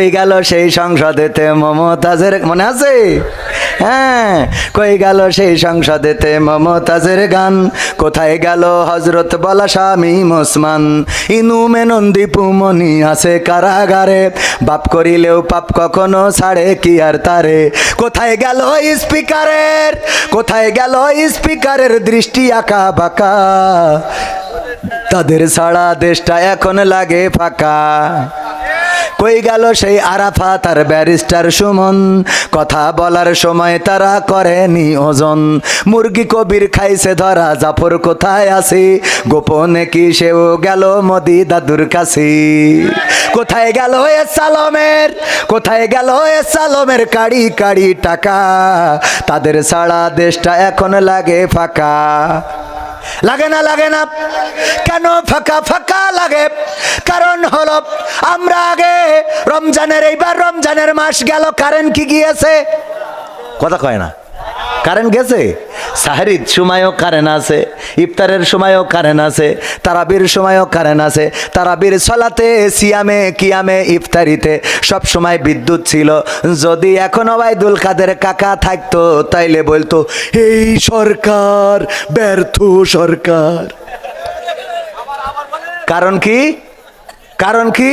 কই গেল সেই সংসদেতে মমতাজের, মনে আছে? হ্যাঁ কই গেল সেই সংসদেতে মমতাজের গান। কোথায় গেল হজরত বলা স্বামী মুসমান? ইনু মেনন্দি পুমনি আছে কারাগারে। বাপ করিলেও পাপ কখনো ছাড়ে, কি আর তারে? কোথায় গেল স্পিকারের, কোথায় গেল স্পিকারের দৃষ্টি আঁকা বাঁকা? তাদের ছাড়া দেশটা এখন লাগে ফাঁকা। কই গেল সেই আরাফাত আর ব্যারিস্টার সুমন? কথা বলার সময় তারা করেনি ওজন। মুরগি কবির খাইছে ধরা, জাফর কোথায় আছে? গোপনে কি সেও গেল মোদি দাদুর কাছে? কোথায় গেল এ সালমের? কোথায় গেল এ সালমের কাড়ি কাড়ি টাকা? তাদের সারা দেশটা এখন লাগে ফাঁকা। লাগে না লাগে না। কেন ফাঁকা ফাঁকা লাগে? কারণ হল আমরা আগে রমজানের, এইবার রমজানের মাস গেল, কারেন্ট কি গিয়েছে? কথা কয় না। কারেন্ট গেছে? সাহারির সময়ও কারেন্ট আছে, ইফতারের সময়ও কারেন্ট আছে, তারাবির সময়ও কারেন্ট আছে। তারাবির সলাতে, সিয়ামে, কিয়ামে, ইফতারিতে সব সময় বিদ্যুৎ ছিল। যদি এখন ওবায়দুল কাদের কাকা থাকতো, তাইলে বলতো, এই সরকার, ব্যর্থ সরকার। কারণ কি? কারণ কি?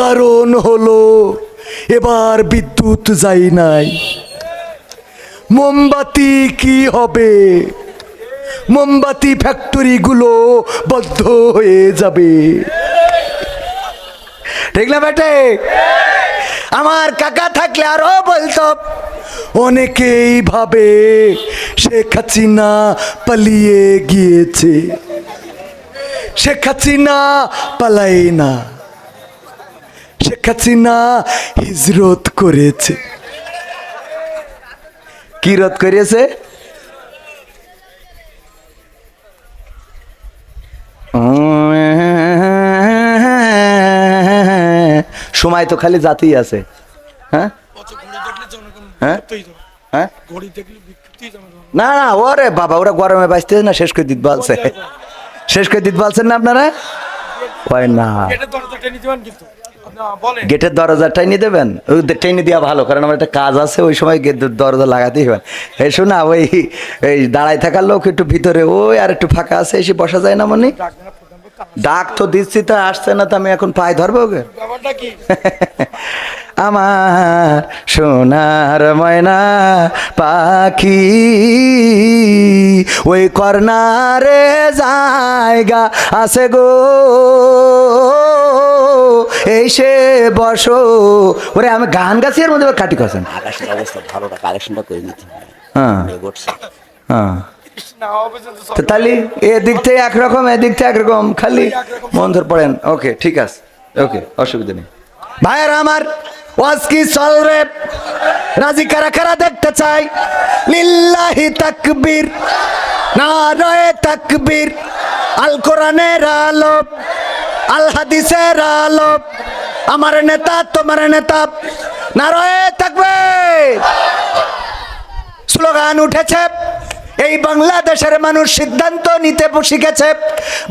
কারণ হলো, এবার বিদ্যুৎ যাই নাই। মোমবাতি কি হবে? মোমবাতি ফ্যাক্টরিগুলো বদ্ধ হয়ে যাবে। ঠিক না বেটে আমার কাকা থাকলে আরও বলতো, অনেকেই ভাবে শেখ হাসিনা পালিয়ে গিয়েছে। শেখ হাসিনা পালাই না। শেখ হাসিনা হিজরত করেছে। কি রোধ করিয়েছে? সময় তো খালি জাতিই আছে। হ্যাঁ? হ্যাঁ? হ্যাঁ। না না, ওরে বাবা, ওরা গরমে বাঁচতে না, শেষ করে দিতে বলছে। শেষ করে দিতে বলছেন না আপনারা? কয় না। গেটের দরজা টেনে দিবেন? টাইনি দেবেন ওই টেনে দেওয়া ভালো কারণ আমার একটা কাজ আছে ওই সময় গেটের দরজা লাগাতেই হবে। এই শোনা ওই এই দাঁড়ায় থাকার লোক একটু ভিতরে ওই আর একটু ফাঁকা আছে এসে বসা যায় না মনে। ডাক তো দিচ্ছি তো আসছে না তো আমি এখন পায়ে ধরবো ওকে? আমার সোনার ময়না পাখি ওই কর্নারে জায়গা আছে গো। এই সে বসো। ওরে আমি গান গাছি এর মধ্যে কাটি করছেন আকাশের অবস্থা ভালো না কালেকশনটা করে নিতে হ্যাঁ। হ্যাঁ। তাহলে এদিক থেকে একরকম এদিক থেকে একরকম খালি মন ধর পড়েন। ওকে ঠিক আছে। ওকে অসুবিধা নেই। ভাইয়ের আমার ওয়াজ কি চল রে? রাজি কারা কারা দেখতে চাই? লিল্লাহি তাকবীর নারায়ে তাকবীর আল কোরআনের আলো। আল হাদিসের আলো আমার নেতা তোমার নেতা। নারয়ে থাকবে স্লোগান উঠেছে। এই বাংলাদেশের মানুষ সিদ্ধান্ত নিতে শিখেছে।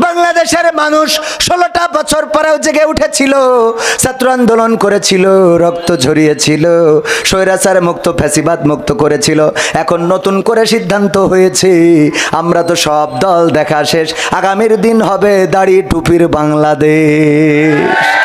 বাংলাদেশের মানুষ ষোলোটা বছর পরেও জেগে উঠেছিল, ছাত্র আন্দোলন করেছিল, রক্ত ঝরিয়েছিল, স্বৈরাচার মুক্ত, ফ্যাসিবাদ মুক্ত করেছিল। এখন নতুন করে সিদ্ধান্ত হয়েছে, আমরা তো সব দল দেখা শেষ, আগামীর দিন হবে দাড়ি টুপির বাংলাদেশ।